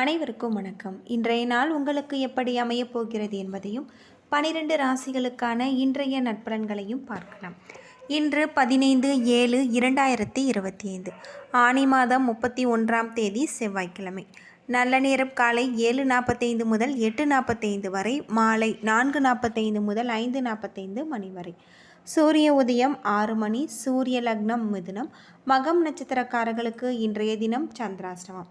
அனைவருக்கும் வணக்கம். இன்றைய நாள் உங்களுக்கு எப்படி அமையப் போகிறது என்பதையும் பனிரெண்டு ராசிகளுக்கான இன்றைய நட்பலன்களையும் பார்க்கலாம். இன்று பதினைந்து ஏழு இரண்டாயிரத்தி இருபத்தி ஐந்து ஆனி மாதம் முப்பத்தி ஒன்றாம் தேதி செவ்வாய்க்கிழமை. நல்ல நேரம் காலை ஏழு நாற்பத்தைந்து முதல் எட்டு நாற்பத்தைந்து வரை மாலை நான்கு நாற்பத்தைந்து முதல் ஐந்து நாற்பத்தைந்து மணி வரை. சூரிய உதயம் ஆறு மணி சூரிய லக்னம் மிதுனம் மகம் நட்சத்திரக்காரர்களுக்கு இன்றைய தினம் சந்திராஷ்டமம்.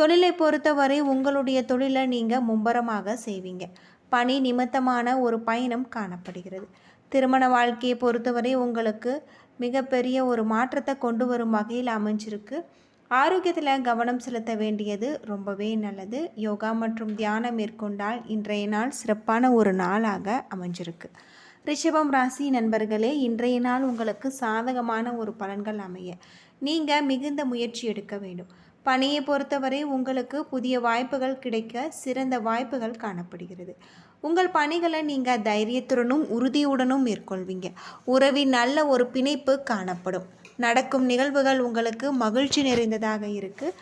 தொழிலை பொறுத்தவரை உங்களுடைய தொழிலை நீங்கள் மும்பரமாக செய்வீங்க. பணி நிமித்தமான ஒரு பயணம் காணப்படுகிறது. திருமண வாழ்க்கையை பொறுத்தவரை உங்களுக்கு மிகப்பெரிய ஒரு மாற்றத்தை கொண்டு வரும் வகையில் அமைஞ்சிருக்கு. ஆரோக்கியத்தில் கவனம் செலுத்த வேண்டியது ரொம்பவே நல்லது. யோகா மற்றும் தியானம் மேற்கொண்டால் இன்றைய நாள் சிறப்பான ஒரு நாளாக அமைஞ்சிருக்கு. ரிஷபம் ராசி நண்பர்களே இன்றைய நாள் உங்களுக்கு சாதகமான ஒரு பலன்கள் அமைய. நீங்கள் மிகுந்த முயற்சி எடுக்க வேண்டும். பணியை பொறுத்தவரை உங்களுக்கு புதிய வாய்ப்புகள் கிடைக்க சிறந்த வாய்ப்புகள் காணப்படுகிறது. உங்கள் பணிகளை நீங்கள் தைரியத்துடனும் உறுதியுடனும் மேற்கொள்வீங்க. உறவின் நல்ல ஒரு பிணைப்பு காணப்படும். நடக்கும் நிகழ்வுகள் உங்களுக்கு மகிழ்ச்சி நிறைந்ததாக இருக்குது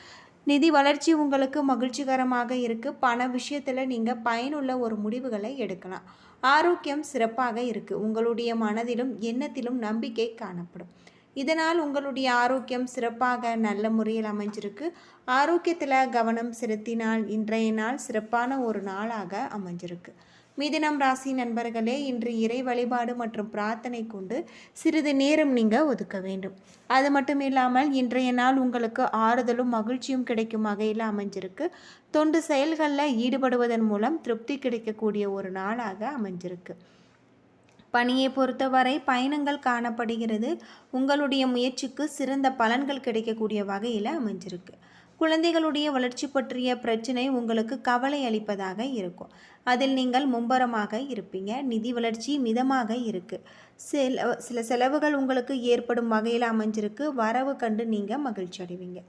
நிதி வளர்ச்சி உங்களுக்கு மகிழ்ச்சிகரமாக இருக்குது பண விஷயத்தில் நீங்கள் பயனுள்ள ஒரு முடிவுகளை எடுக்கலாம். ஆரோக்கியம் சிறப்பாக இருக்குது உங்களுடைய மனதிலும் எண்ணத்திலும் நம்பிக்கை காணப்படும். இதனால் உங்களுடைய ஆரோக்கியம் சிறப்பாக நல்ல முறையில் அமைஞ்சிருக்கு. ஆரோக்கியத்தில் கவனம் செலுத்தினால் இன்றைய நாள் சிறப்பான ஒரு நாளாக அமைஞ்சிருக்கு. மிதினம் ராசி நண்பர்களே இன்று இறை வழிபாடு மற்றும் பிரார்த்தனை கொண்டு சிறிது நேரம் நீங்கள் ஒதுக்க வேண்டும். அது மட்டும் இல்லாமல் இன்றைய நாள் உங்களுக்கு ஆறுதலும் மகிழ்ச்சியும் கிடைக்கும் வகையில் அமைஞ்சிருக்கு. தொண்டு செயல்களில் ஈடுபடுவதன் மூலம் திருப்தி கிடைக்கக்கூடிய ஒரு நாளாக அமைஞ்சிருக்கு. பணியை பொறுத்தவரை பயணங்கள் காணப்படுகிறது. உங்களுடைய முயற்சிக்கு சிறந்த பலன்கள் கிடைக்கக்கூடிய வகையில் அமைஞ்சிருக்கு. குழந்தைகளுடைய வளர்ச்சி பற்றிய பிரச்சனை உங்களுக்கு கவலை அளிப்பதாக இருக்கும். அதில் நீங்கள் மும்பரமாக இருப்பீங்க. நிதி வளர்ச்சி மிதமாக இருக்குது சில சில செலவுகள் உங்களுக்கு ஏற்படும் வகையில் அமைஞ்சிருக்கு. வரவு கண்டு நீங்கள் மகிழ்ச்சி அடைவீங்க.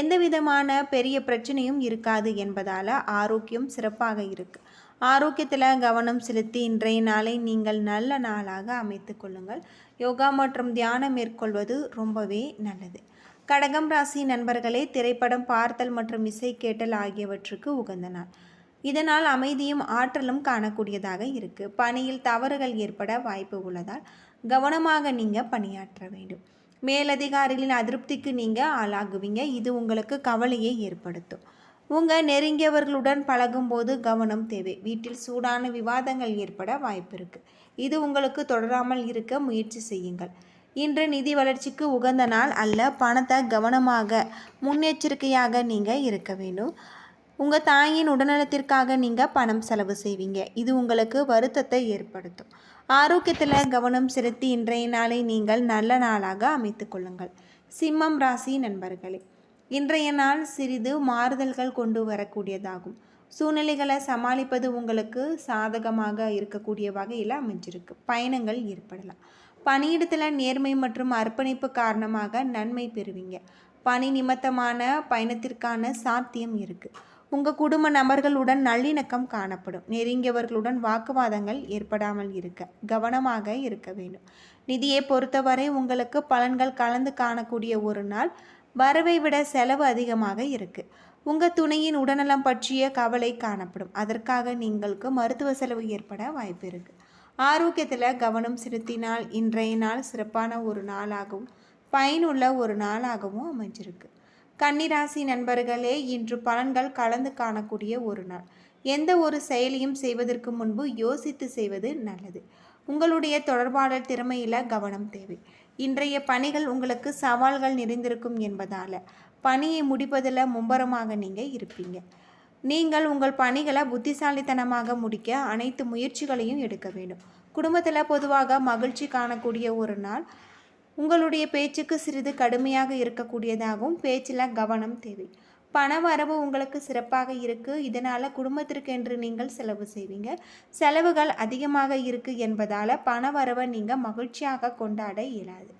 எந்த விதமான பெரிய பிரச்சனையும் இருக்காது என்பதால் ஆரோக்கியம் சிறப்பாக இருக்குது ஆரோக்கியத்தில் கவனம் செலுத்தி இன்றைய நாளை நீங்கள் நல்ல நாளாக அமைத்து கொள்ளுங்கள். யோகா மற்றும் தியானம் மேற்கொள்வது ரொம்பவே நல்லது. கடகம் ராசி நண்பர்களே திரைப்படம் பார்த்தல் மற்றும் இசை கேட்டல் ஆகியவற்றுக்கு உகந்த நாள். இதனால் அமைதியும் ஆற்றலும் காணக்கூடியதாக இருக்குது பணியில் தவறுகள் ஏற்பட வாய்ப்பு உள்ளதால் கவனமாக நீங்கள் பணியாற்ற வேண்டும். மேலதிகாரிகளின் அதிருப்திக்கு நீங்கள் ஆளாகுவீங்க. இது உங்களுக்கு கவலையை ஏற்படுத்தும். உங்கள் நெருங்கியவர்களுடன் பழகும்போது கவனம் தேவை. வீட்டில் சூடான விவாதங்கள் ஏற்பட வாய்ப்பு இருக்குது இது உங்களுக்கு தொடராமல் இருக்க முயற்சி செய்யுங்கள். இன்று நிதி வளர்ச்சிக்கு உகந்த நாள் அல்ல பணத்தை கவனமாக முன்னெச்சரிக்கையாக நீங்கள் இருக்க வேண்டும். உங்கள் தாயின் உடல்நலத்திற்காக நீங்கள் பணம் செலவு செய்வீங்க. இது உங்களுக்கு வருத்தத்தை ஏற்படுத்தும். ஆரோக்கியத்தில் கவனம் செலுத்தி இன்றைய நாளை நீங்கள் நல்ல நாளாக அமைத்து கொள்ளுங்கள். சிம்மம் ராசி நண்பர்களே இன்றைய நாள் சிறிது மாறுதல்கள் கொண்டு வரக்கூடியதாகும். சூழ்நிலைகளை சமாளிப்பது உங்களுக்கு சாதகமாக இருக்கக்கூடிய வகையில் அமைஞ்சிருக்கு. பயணங்கள் ஏற்படலாம். பணியிடத்தில் நேர்மை மற்றும் அர்ப்பணிப்பு காரணமாக நன்மை பெறுவீங்க. பணி நிமித்தமான பயணத்திற்கான சாத்தியம் இருக்குது உங்கள் குடும்ப நபர்களுடன் நல்லிணக்கம் காணப்படும். நெருங்கியவர்களுடன் வாக்குவாதங்கள் ஏற்படாமல் இருக்க கவனமாக இருக்க வேண்டும். நிதியை பொறுத்தவரை உங்களுக்கு பலன்கள் கலந்து காணக்கூடிய ஒரு நாள். வரவை விட செலவு அதிகமாக இருக்குது உங்கள் துணையின் உடல்நலம் பற்றிய கவலை காணப்படும். அதற்காக நீங்களுக்கு மருத்துவ செலவு ஏற்பட வாய்ப்பு இருக்குது ஆரோக்கியத்தில் கவனம் செலுத்தினால் இன்றைய நாள் சிறப்பான ஒரு நாளாகவும் பயனுள்ள ஒரு நாளாகவும் அமைஞ்சிருக்கு. கன்னிராசி நண்பர்களே இன்று பலன்கள் கலந்து காணக்கூடிய ஒரு நாள். எந்த ஒரு செயலையும் செய்வதற்கு முன்பு யோசித்து செய்வது நல்லது. உங்களுடைய தொடர்பாடல் திறமையில் கவனம் தேவை. இன்றைய பணிகள் உங்களுக்கு சவால்கள் நிறைந்திருக்கும் என்பதால் பணியை முடிப்பதில் மும்பரமாக நீங்கள் இருப்பீங்க. நீங்கள் உங்கள் பணிகளை புத்திசாலித்தனமாக முடிக்க அனைத்து முயற்சிகளையும் எடுக்க வேண்டும். குடும்பத்தில் பொதுவாக மகிழ்ச்சி காணக்கூடிய ஒரு நாள் உங்களுடைய பேச்சுக்கு சிறிது கடுமையாக இருக்கக்கூடியதாகவும் பேச்சில் கவனம் தேவை. பண வரவு உங்களுக்கு சிறப்பாக இருக்குது இதனால் குடும்பத்திற்கு என்று நீங்கள் செலவு செய்வீங்க. செலவுகள் அதிகமாக இருக்குது என்பதால் பண வரவை நீங்கள் மகிழ்ச்சியாக கொண்டாட இயலாது.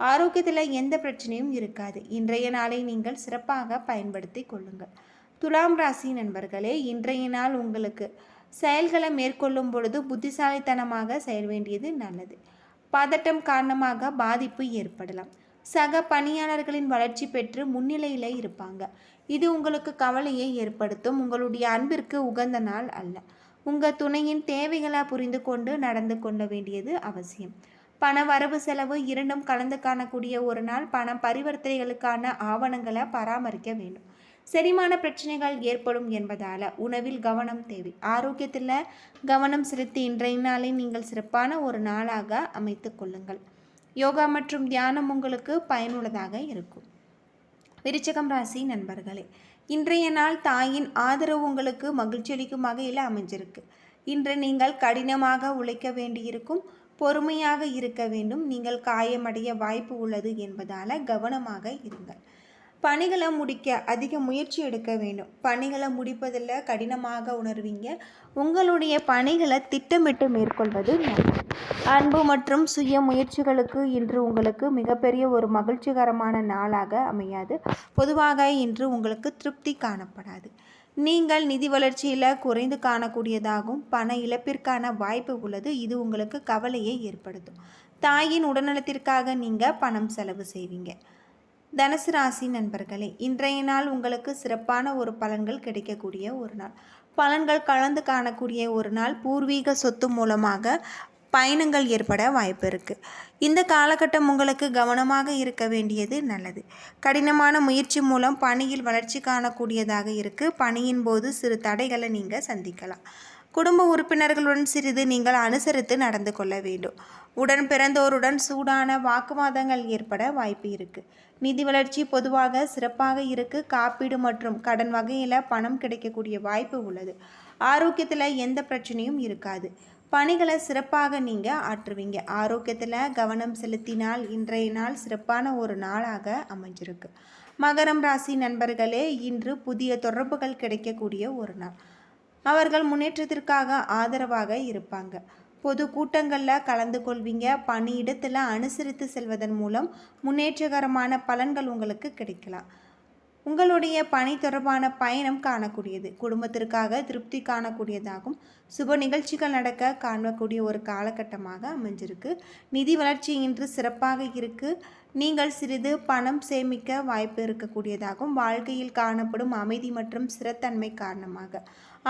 ஆரோக்கியத்தில் எந்த பிரச்சனையும் இருக்காது. இன்றைய நாளை நீங்கள் சிறப்பாக பயன்படுத்தி கொள்ளுங்கள். துலாம் ராசி நண்பர்களே இன்றைய நாள் உங்களுக்கு செயல்களை மேற்கொள்ளும் பொழுது புத்திசாலித்தனமாக செயல் வேண்டியது நல்லது. பதட்டம் காரணமாக பாதிப்பு ஏற்படலாம். சக பணியாளர்களின் வளர்ச்சி பெற்று முன்னிலையில் இருப்பாங்க. இது உங்களுக்கு கவலையை ஏற்படுத்தும். உங்களுடைய அன்பிற்கு உகந்த நாள் அல்ல. உங்கள் துணையின் தேவைகளை புரிந்து கொண்டு நடந்து கொள்ள வேண்டியது அவசியம். பண வரவு செலவு இரண்டும் கலந்து காணக்கூடிய ஒரு நாள் பண பரிவர்த்தனைகளுக்கான ஆவணங்களை பராமரிக்க வேண்டும். செரிமான பிரச்சனைகள் ஏற்படும் என்பதால் உணவில் கவனம் தேவை. ஆரோக்கியத்தில் கவனம் செலுத்தி இன்றைய நாளை நீங்கள் சிறப்பான ஒரு நாளாக அமைத்து கொள்ளுங்கள். யோகா மற்றும் தியானம் உங்களுக்கு பயனுள்ளதாக இருக்கும். விருச்சகம் ராசி நண்பர்களே இன்றைய நாள் தாயின் ஆதரவு உங்களுக்கு மகிழ்ச்சி அளிக்கும் வகையில் அமைஞ்சிருக்கு. இன்று நீங்கள் கடினமாக உழைக்க வேண்டியிருக்கும் பொறுமையாக இருக்க வேண்டும். நீங்கள் காயமடைய வாய்ப்பு உள்ளது என்பதால் கவனமாக இருங்கள். பணிகளை முடிக்க அதிக முயற்சி எடுக்க வேண்டும். பணிகளை முடிப்பதில் கடினமாக உணர்வீங்க. உங்களுடைய பணிகளை திட்டமிட்டு மேற்கொள்வது நல்லது. அன்பு மற்றும் சுய முயற்சிகளுக்கு இன்று உங்களுக்கு மிகப்பெரிய ஒரு மகிழ்ச்சிகரமான நாளாக அமையாது. பொதுவாக இன்று உங்களுக்கு திருப்தி காணப்படாது. நீங்கள் நிதி வளர்ச்சியில் குறைந்து காணக்கூடியதாகவும் பண இழப்பிற்கான வாய்ப்பு உள்ளது. இது உங்களுக்கு கவலையை ஏற்படுத்தும். தாயின் உடல்நலத்திற்காக நீங்கள் பணம் செலவு செய்வீங்க. தனுசு ராசி நண்பர்களே இன்றைய நாள் உங்களுக்கு சிறப்பான ஒரு பலன்கள் கிடைக்கக்கூடிய ஒரு நாள். பலன்கள் கலந்து காணக்கூடிய ஒரு நாள் பூர்வீக சொத்து மூலமாக பயணங்கள் ஏற்பட வாய்ப்பு இருக்குது இந்த காலகட்டம் உங்களுக்கு கவனமாக இருக்க வேண்டியது நல்லது. கடினமான முயற்சி மூலம் பணியில் வளர்ச்சி காணக்கூடியதாக இருக்குது பணியின் போது சிறு தடைகளை நீங்கள் சந்திக்கலாம். குடும்ப உறுப்பினர்களுடன் சிறிது நீங்கள் அனுசரித்து நடந்து கொள்ள வேண்டும். உடன் பிறந்தோருடன் சூடான வாக்குவாதங்கள் ஏற்பட வாய்ப்பு இருக்குது நிதி வளர்ச்சி பொதுவாக சிறப்பாக இருக்குது காப்பீடு மற்றும் கடன் வகையில் பணம் கிடைக்கக்கூடிய வாய்ப்பு உள்ளது. ஆரோக்கியத்தில் எந்த பிரச்சனையும் இருக்காது. பணிகளை சிறப்பாக நீங்கள் ஆற்றுவீங்க. ஆரோக்கியத்தில் கவனம் செலுத்தினால் இன்றைய நாள் சிறப்பான ஒரு நாளாக அமைஞ்சிருக்கு. மகரம் ராசி நண்பர்களே இன்று புதிய தொடர்புகள் கிடைக்கக்கூடிய ஒரு நாள். அவர்கள் முன்னேற்றத்திற்காக ஆதரவாக இருப்பாங்க. பொது கூட்டங்களில் கலந்து கொள்வீங்க. பணியிடத்தில் அனுசரித்து செல்வதன் மூலம் முன்னேற்றகரமான பலன்கள் உங்களுக்கு கிடைக்கலாம். உங்களுடைய பணி தொடர்பான பயணம் காணக்கூடியது. குடும்பத்திற்காக திருப்தி காணக்கூடியதாகும். சுப நிகழ்ச்சிகள் நடக்க காணக்கூடிய ஒரு காலகட்டமாக அமைஞ்சிருக்கு. நிதி வளர்ச்சி இன்று சிறப்பாக இருக்குது நீங்கள் சிறிது பணம் சேமிக்க வாய்ப்பு இருக்கக்கூடியதாகும். வாழ்க்கையில் காணப்படும் அமைதி மற்றும் ஸ்திரத்தன்மை காரணமாக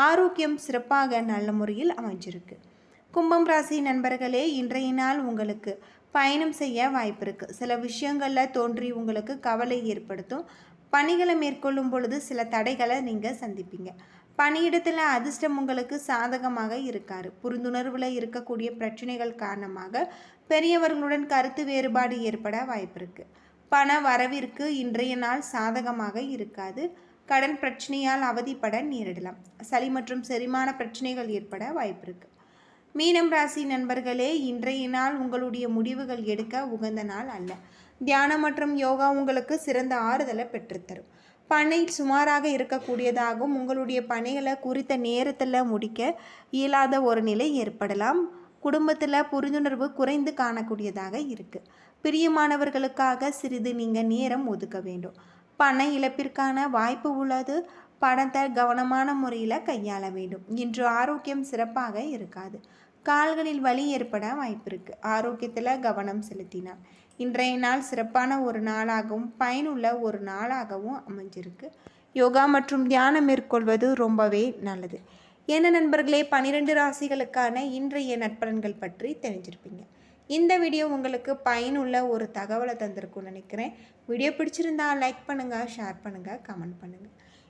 ஆரோக்கியம் சிறப்பாக நல்ல முறையில் அமைஞ்சிருக்கு. கும்பம் ராசி நண்பர்களே இன்றைய நாள் உங்களுக்கு பயணம் செய்ய வாய்ப்பு இருக்குது சில விஷயங்களில் தோன்றி உங்களுக்கு கவலை ஏற்படுத்தும். பணிகளை மேற்கொள்ளும் பொழுது சில தடைகளை நீங்கள் சந்திப்பீங்க. பணியிடத்தில் அதிர்ஷ்டம் உங்களுக்கு சாதகமாக இருக்காரு புரிந்துணர்வில் இருக்கக்கூடிய பிரச்சனைகள் காரணமாக பெரியவர்களுடன் கருத்து வேறுபாடு ஏற்பட வாய்ப்பு இருக்குது பண வரவிற்கு இன்றைய நாள் சாதகமாக இருக்காது. கடன் பிரச்சனையால் அவதிப்பட நேரிடலாம். சளி மற்றும் செரிமான பிரச்சனைகள் ஏற்பட வாய்ப்பு இருக்குது மீனம் ராசி நண்பர்களே இன்றைய நாள் உங்களுடைய முடிவுகள் எடுக்க உகந்த நாள் அல்ல. தியானம் மற்றும் யோகா உங்களுக்கு சிறந்த ஆறுதலை பெற்றுத்தரும். பணி சுமாராக இருக்கக்கூடியதாகவும் உங்களுடைய பணிகளை குறித்த நேரத்தில் முடிக்க இயலாத ஒரு நிலை ஏற்படலாம். குடும்பத்தில் புரிந்துணர்வு குறைந்து காணக்கூடியதாக இருக்குது பிரியமானவர்களுக்காக சிறிது நீங்கள் நேரம் ஒதுக்க வேண்டும். பண இழப்பிற்கான வாய்ப்பு உள்ளது. பணத்தை கவனமான முறையில் கையாள வேண்டும். இன்று ஆரோக்கியம் சிறப்பாக இருக்காது. கால்களில் வலி ஏற்பட வாய்ப்பு இருக்குது ஆரோக்கியத்தில் கவனம் செலுத்தினார் இன்றைய நாள் சிறப்பான ஒரு நாளாகவும் பயனுள்ள ஒரு நாளாகவும் அமைஞ்சிருக்கு. யோகா மற்றும் தியானம் மேற்கொள்வது ரொம்பவே நல்லது. என்ன நண்பர்களே பனிரெண்டு ராசிகளுக்கான இன்றைய நட்பலன்கள் பற்றி தெரிஞ்சிருப்பீங்க. இந்த வீடியோ உங்களுக்கு பயனுள்ள ஒரு தகவலை தந்திருக்கும்னு நினைக்கிறேன். வீடியோ பிடிச்சிருந்தா லைக் பண்ணுங்கள் ஷேர் பண்ணுங்கள் கமெண்ட் பண்ணுங்கள்